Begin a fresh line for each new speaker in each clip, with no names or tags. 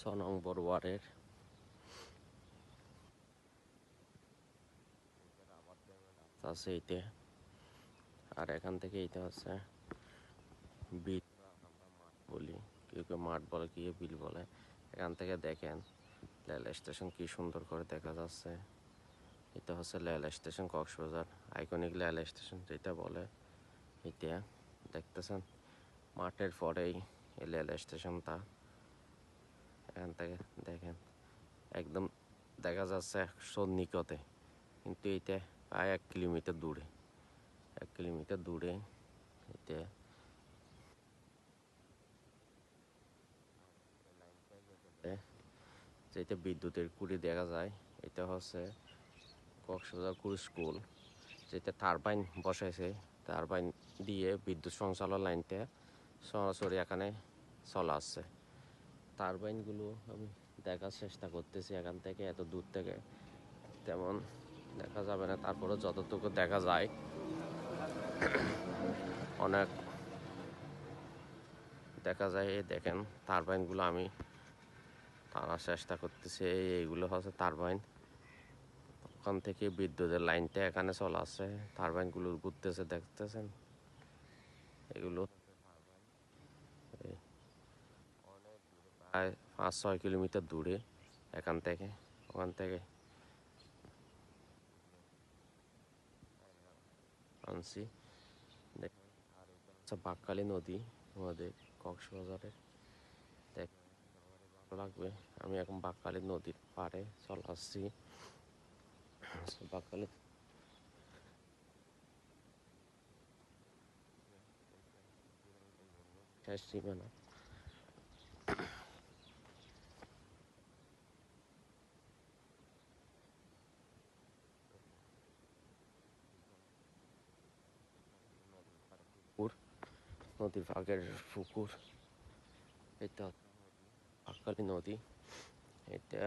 সনং বড়ুয়ারের আছে এইটা আর এখান থেকে এইটা হচ্ছে বিল বলি। কেউ কেউ মাঠ বলে, কেউ বিল বলে। এখান থেকে দেখেন রেল স্টেশন কি সুন্দর করে দেখা যাচ্ছে। এটা হচ্ছে rail station, Cox's Bazar. Iconic rail station যেটা বলে এটা দেখতেছেন? মাঠের পরেই এই রেল স্টেশনটা। এখান থেকে দেখেন। একদম দেখা যাচ্ছে একশো নিকটে। কিন্তু এটা প্রায় এক কিলোমিটার দূরে। এক কিলোমিটার দূরে এটা যেটা বিদ্যুতের কুড়ি দেখা যায়, এটা হচ্ছে কক্সবাজার কুড়ি স্কুল। যেটা টারবাইন বসাইছে। টারবাইন দিয়ে বিদ্যুৎ সঞ্চালন লাইনটা সরাসরি এখানে চলে আসছে। টারবাইনগুলো আমি দেখার চেষ্টা করতেছি এখান থেকে, এত দূর থেকে। তেমন দেখা যাবে না তারপরে যতটুকু দেখা যায়, অনেক দেখা যায়। এই দেখেন, টারবাইনগুলো আমি টানার চেষ্টা করতেছি। এই- এইগুলো হচ্ছে টারবাইন। ওখান থেকে বিদ্যুতের লাইনটা এখানে চলে আসছে। টারবাইনগুলো ঘুরতেছে, দেখতেছেন? এগুলো এই প্রায় পাঁচ ছয় কিলোমিটার দূরে, এখান থেকে, ওখান থেকে। আনছি। হচ্ছে বাক্কালি নদী, আমাদের কক্সবাজারের। দেখ ভালো লাগবে। আমি এখন বাক্কালি নদীর পাড়ে চলে আসছি। বাক্কালি শেষ পুকুর নদীর ভাগের পুকুর। এটা আকালি নদী। এটা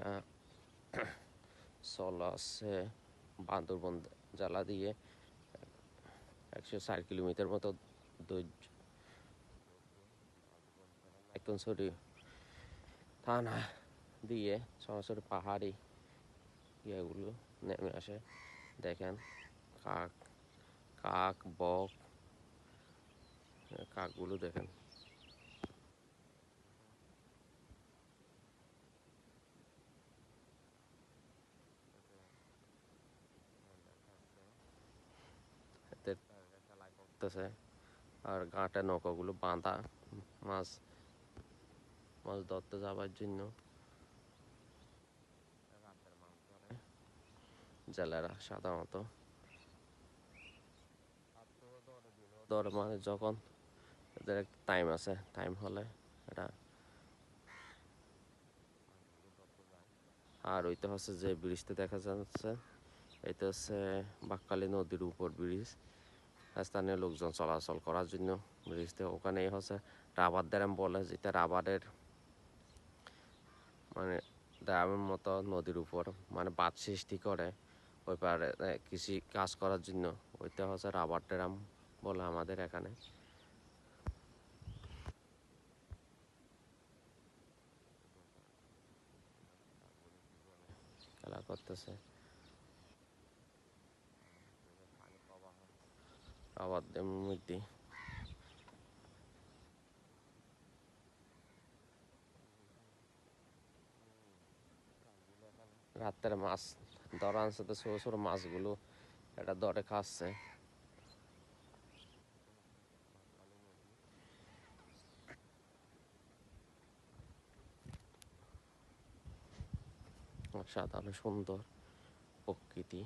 চলা আছে বান্দরবন জেলা দিয়ে একশো ষাট কিলোমিটার মতো একদম সরি থানা দিয়ে সরাসরি পাহাড়ি ইয়েগুলো নেমে আসে। দেখেন কাক কাক, বক কাকগুলো দেখেন। করতেছে আর ঘাটে নৌকাগুলো বাঁধা মাছ মাছ ধরতে যাবার জন্য। জেলেরা সাধারণত। ধর মানে যখন এদের একটা টাইম আছে টাইম হলে এটা আর ওইটা হচ্ছে যে ব্রিজটা দেখা যাচ্ছে, এটা হচ্ছে বাক্কালি নদীর উপর ব্রিজ। স্থানীয় লোকজন চলাচল করার জন্য ব্রিজটা ওখানেই হচ্ছে। রাবার ড্যাম বলে, যেটা রাবারের মানে ড্যামের মতো নদীর উপর মানে বাঁধ সৃষ্টি করে। ওই পারে কৃষি কাজ করার জন্য ওইটা হচ্ছে রাবার ড্যাম বলে আমাদের এখানে। খেলা করতেছে। আবার মধ্যে রাতের মাছ ধরা আনছে তো ছোটো ছোটো মাছগুলো এটা দরে খাচ্ছে। অসাধারণ সুন্দর প্রকৃতি।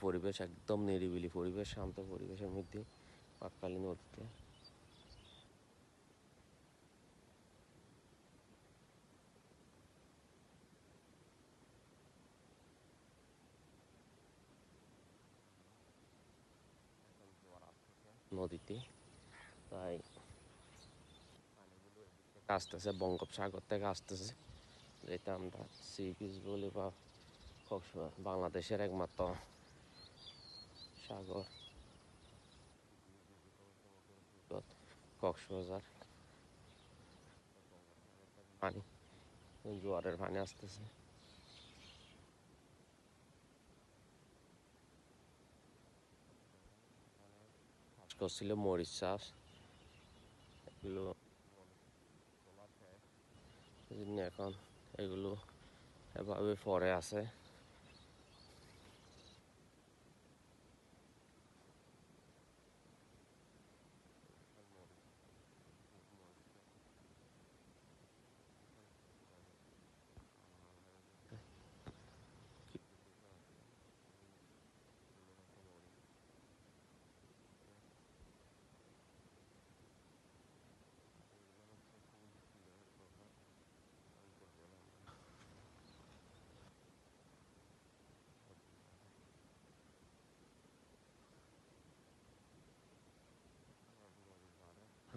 পরিবেশ একদম নিরিবিলি পরিবেশ শান্ত পরিবেশের মধ্যে পাককালীন নদীতে নদীতে। তাই আসতেছে, বঙ্গোপসাগর থেকে আসতেছে। যেটা আমরা সি বিচ বলি বা বাংলাদেশের একমাত্র
সাগর। কক্সবাজার পানি, জোয়ারের পানি আসতেছে। করছিল মরিচ চাষ। এগুলো এখন এগুলো এভাবে পরে আছে।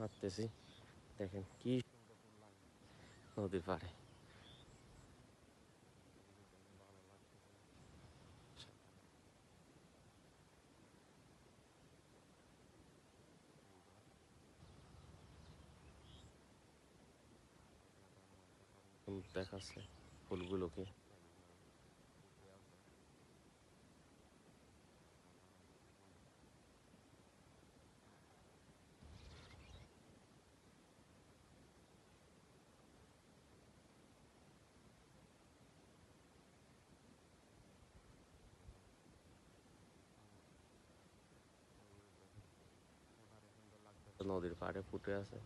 হাঁটতেছি দেখেন কি নদীর পাড়ে সুন্দর দেখাচ্ছে ফুলগুলোকে নদীর পাড়ে ফুটে আছে।